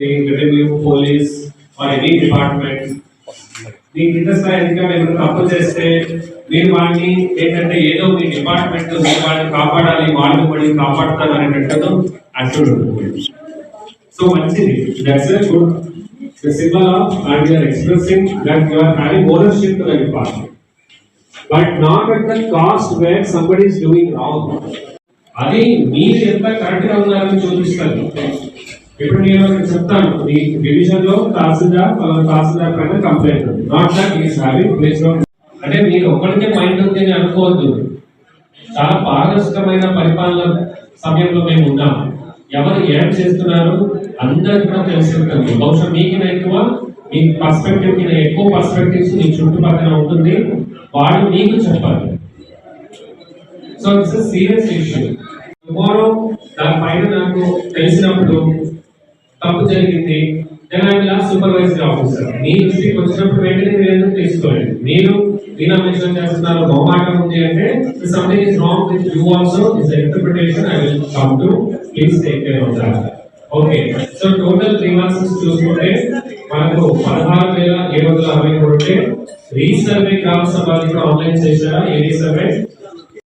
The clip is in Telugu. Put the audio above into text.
రెవెన్యూ పోలీస్ మరి ఎనీ డిపార్ట్మెంట్ మీకు ఇంట్రెస్ట్ ఎందుకంటే మీరు తప్పు చేస్తే మీరు వాడిని ఏంటంటే ఏదో మీ డిపార్ట్మెంట్ మీరు వాళ్ళని కాపాడాలి వాళ్ళు పడి కాపాడతారు అనేటట్టు అట్టుడు సో మంచిది. That's a good the symbol of and you're expressing that you are having ownership to the department but not at the cost where somebody is doing wrong అది మీరు ఎంత కరెక్ట్గా ఉన్నారని చూపిస్తారు. ఇప్పుడు నేను చెప్తాను. మీ డివిజన్లో తహసీల్దార్ పలానా తహసీల్దార్ పైన కంప్లైంట్ ఉంది. Not that is having place అంటే మీరు ఒక్కడికే మైండ్ ఉంది అని అనుకోవద్దు. చాలా పారదర్శకమైన పరిపాలన సమయంలో మేము ఉన్నాం. ఎవరు ఏం చేస్తున్నారు? అందరికి కూడా తెలిసి ఉంటుంది బహుశా మీకు ఎక్కువ మీ పర్స్పెక్టివ్ కింద ఎక్కువ పర్స్పెక్టివ్స్ మీ చుట్టుపక్కల ఉంటుంది. వాళ్ళు మీకు చెప్పాలి. So it's serious issue tomorrow దానిపైన నాకు తెలిసినప్పుడు తప్పు జరిగింది. Then I will supervisory officer మీ దృష్టికి వచ్చినప్పుడు వెంటనే మీరు ఎందుకు తీసుకోలేదు మీరు మీనా మెన్షన్ చేస్తున్నారు మొహమాటం ఉంది అంటే something is wrong with you also is interpretation I will come to please take care of that okay so total three months చూసుకుంటే మనకు పదహారు వేల ఏడు వందల అరవై మూడు రీసర్వే గ్రామ సభ ఆన్లైన్ చేశారా? ఏ రీసర్వే